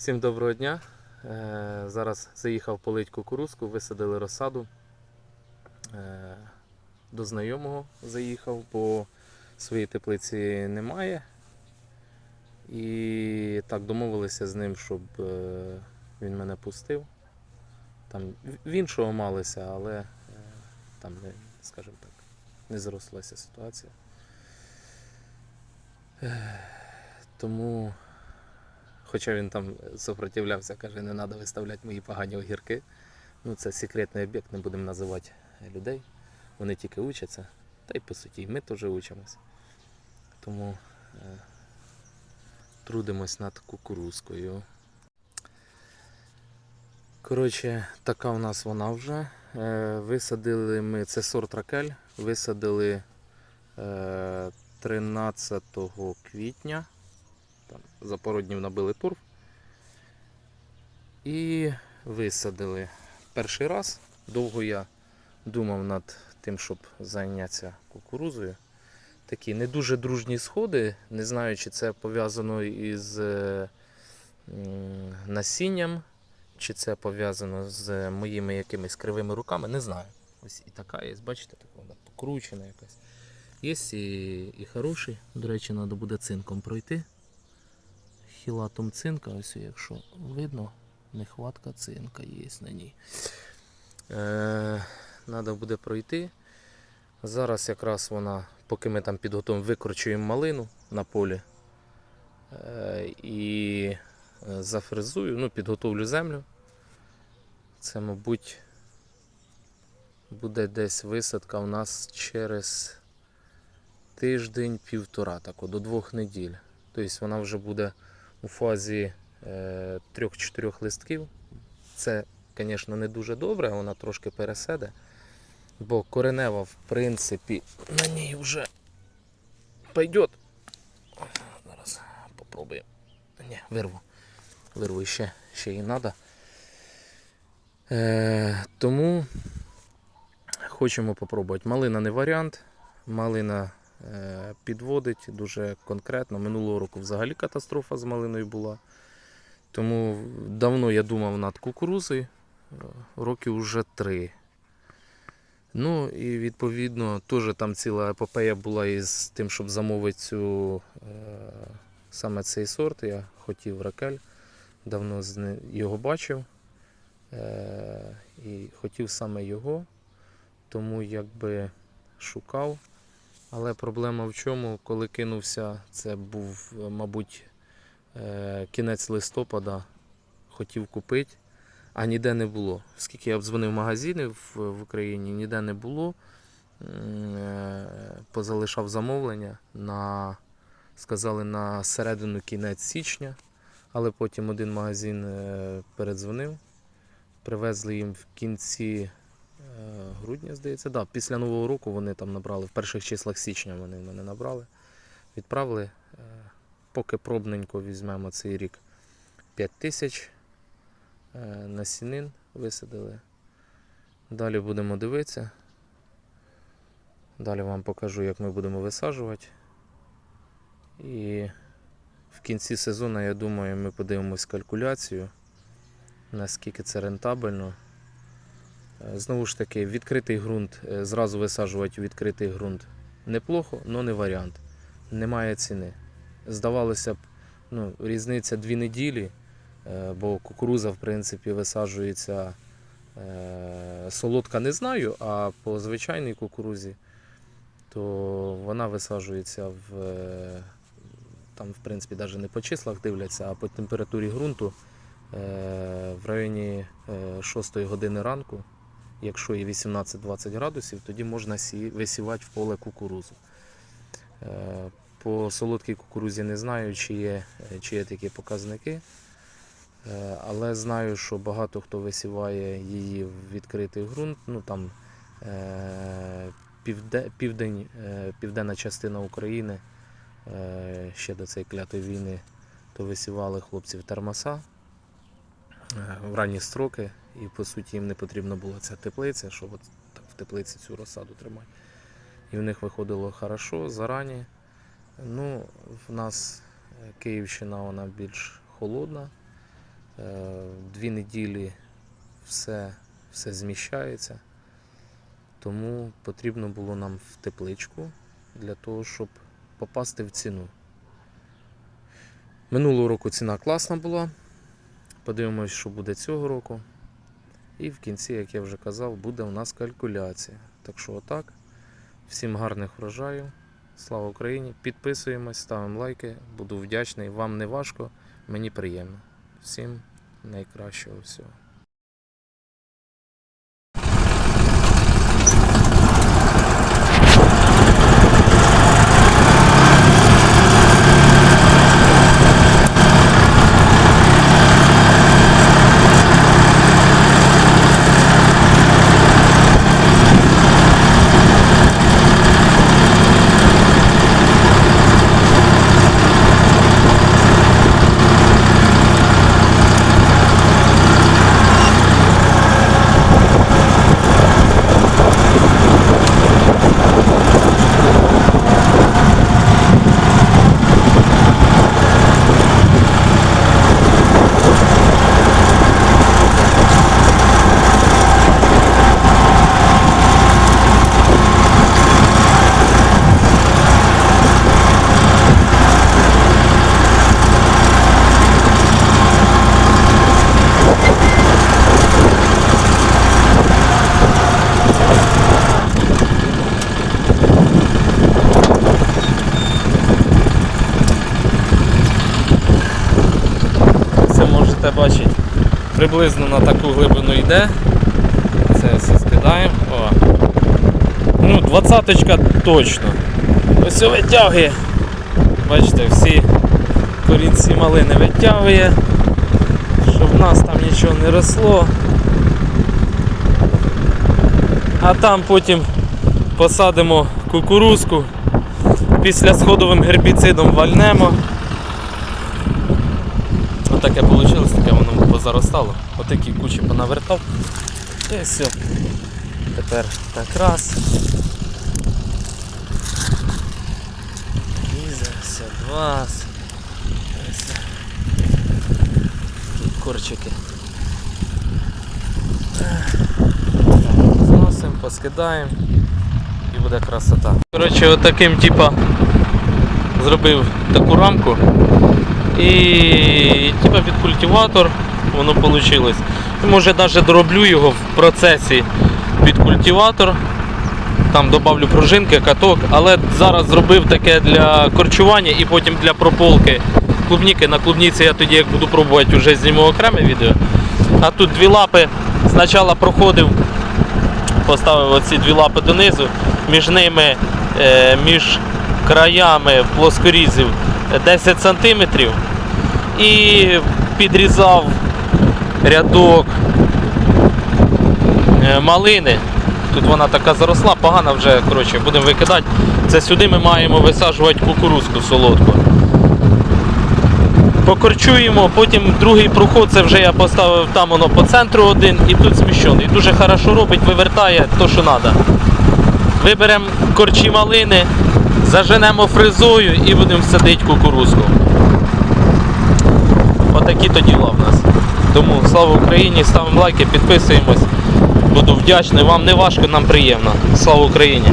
Всім доброго дня. Е, Зараз заїхав полить кукурузку, висадили розсаду. Е, До знайомого заїхав, бо своєї теплиці немає. І так домовилися з ним, щоб е, він мене пустив. Там в- іншого малися, але там не, скажімо так, не зрослася ситуація. Тому Хоча він там сопротивлявся, каже, не треба виставляти мої погані огірки. Ну, це секретний об'єкт, не будемо називати людей. Вони тільки учаться. Та й по суті, і ми теж учимося. Тому е, трудимось над кукурузкою. Коротше, така в нас вона вже. Е, висадили ми, це сорт ракель, висадили е, 13 квітня за пару днів набили турф. І висадили. Перший раз. Довго я думав над тим, щоб зайнятися кукурузою. Такі не дуже дружні сходи. Не знаю, чи це пов'язано із е, насінням, чи це пов'язано з моїми якимись кривими руками. Не знаю. Ось і така є, бачите, така вона покручена якась. Є і, і хороший. До речі, треба буде цинком пройти хілатом цинка, ось якщо видно, нехватка цинка є на ній. Е, Треба буде пройти. Зараз якраз вона, поки ми там підготуємо, викорчуємо малину на полі е, і зафрезую, ну, підготовлю землю. Це, мабуть, буде десь висадка у нас через тиждень-півтора, так, до двох неділь. Тобто вона вже буде у фазі е, трьох-чотирьох листків. Це, звісно, не дуже добре, вона трошки переседе. Бо коренева, в принципі, на ній вже пойде. Зараз попробуємо. Ні, вирву. Вирву ще, ще і треба. Е, тому хочемо попробувати. Малина не варіант. Малина е, підводить дуже конкретно. Минулого року взагалі катастрофа з малиною була. Тому давно я думав над кукурузою, е, років вже три. Ну і відповідно теж там ціла епопея була із тим, щоб замовити цю, е, саме цей сорт. Я хотів ракель, давно його бачив. Е, і хотів саме його, тому якби шукав. Але проблема в чому, коли кинувся, це був, е, мабуть, е, кінець листопада, хотів купити, а ніде не було. Скільки я обдзвонив магазини в, Україні, ніде не було. Е, Позалишав замовлення на, сказали, на середину кінець січня, але потім один магазин передзвонив. Привезли їм в кінці грудня, здається. Да, після Нового року вони там набрали, в перших числах січня вони мене набрали. Відправили. Е, Поки пробненько візьмемо цей рік 5 тисяч е, насінин висадили. Далі будемо дивитися. Далі вам покажу, як ми будемо висаджувати. І в кінці сезону, я думаю, ми подивимось калькуляцію, наскільки це рентабельно. Е, Знову ж таки, відкритий ґрунт, е, зразу висаджувати у відкритий ґрунт неплохо, але не варіант. Немає ціни. Здавалося б, ну, різниця дві неділі, е, бо кукуруза, в принципі, висаджується солодка, не знаю, а по звичайній кукурузі, то вона висаджується в, там, в принципі, навіть не по числах дивляться, а по температурі ґрунту в районі е, 6 години ранку. Якщо є 18-20 градусів, тоді можна висівати в поле кукурузу. Е, По солодкій кукурузі не знаю, чи є, е, чи є такі показники. Е, Але знаю, що багато хто висіває її в відкритий ґрунт. Ну, там, південь, південна частина України ще до цієї клятої війни, то висівали хлопці в термоса в ранні строки, і по суті їм не потрібна була ця теплиця, щоб от в теплиці цю розсаду тримати. І в них виходило хорошо зарані. Ну, в нас е, Київщина вона більш холодна. Е, Дві неділі все, все зміщається. Тому потрібно було нам в тепличку для того, щоб попасти в ціну. Минулого року ціна класна була. Подивимось, що буде цього року. І в кінці, як я вже казав, буде у нас калькуляція. Так що отак. Всім гарних врожаїв. Слава Україні! Підписуємось, ставимо лайки. Буду вдячний. Вам не важко, мені приємно. Всім найкращого всього. Приблизно на таку глибину йде. Це все скидаємо. О. Ну, двадцяточка точно. Ось витягує. Бачите, всі корінці малини витягує, щоб в нас там нічого не росло. А там потім посадимо кукурузку, після сходовим гербіцидом вальнемо. Отаке вийшло, таке воно позаростало. Отакі кучі понавертав. І все. Тепер так раз. І все, два. Такі корчики. Зносимо, поскидаємо і буде красота. Коротше, отаким типа зробив таку рамку. І типа під культиватор воно вийшло. Може навіть дороблю його в процесі під культиватор. Там додавлю пружинки, каток, але зараз зробив таке для корчування і потім для прополки клубніки. На клубніці я тоді, як буду пробувати, вже зніму окреме відео. А тут дві лапи спочатку проходив, поставив оці дві лапи донизу, між ними, е, між краями плоскорізів 10 сантиметрів і підрізав рядок е, малини. Тут вона така заросла, погана вже, коротше, будемо викидати. Це сюди ми маємо висаджувати кукурузку солодку. Покорчуємо, потім другий проход, це вже я поставив там воно по центру один і тут зміщений. Дуже хорошо робить, вивертає то, що треба. Виберемо корчі малини, заженемо фризою і будемо садити кукурузку. Отакі то діла в нас. Тому слава Україні, ставимо лайки, підписуємось. Буду вдячний. Вам не важко, нам приємно. Слава Україні!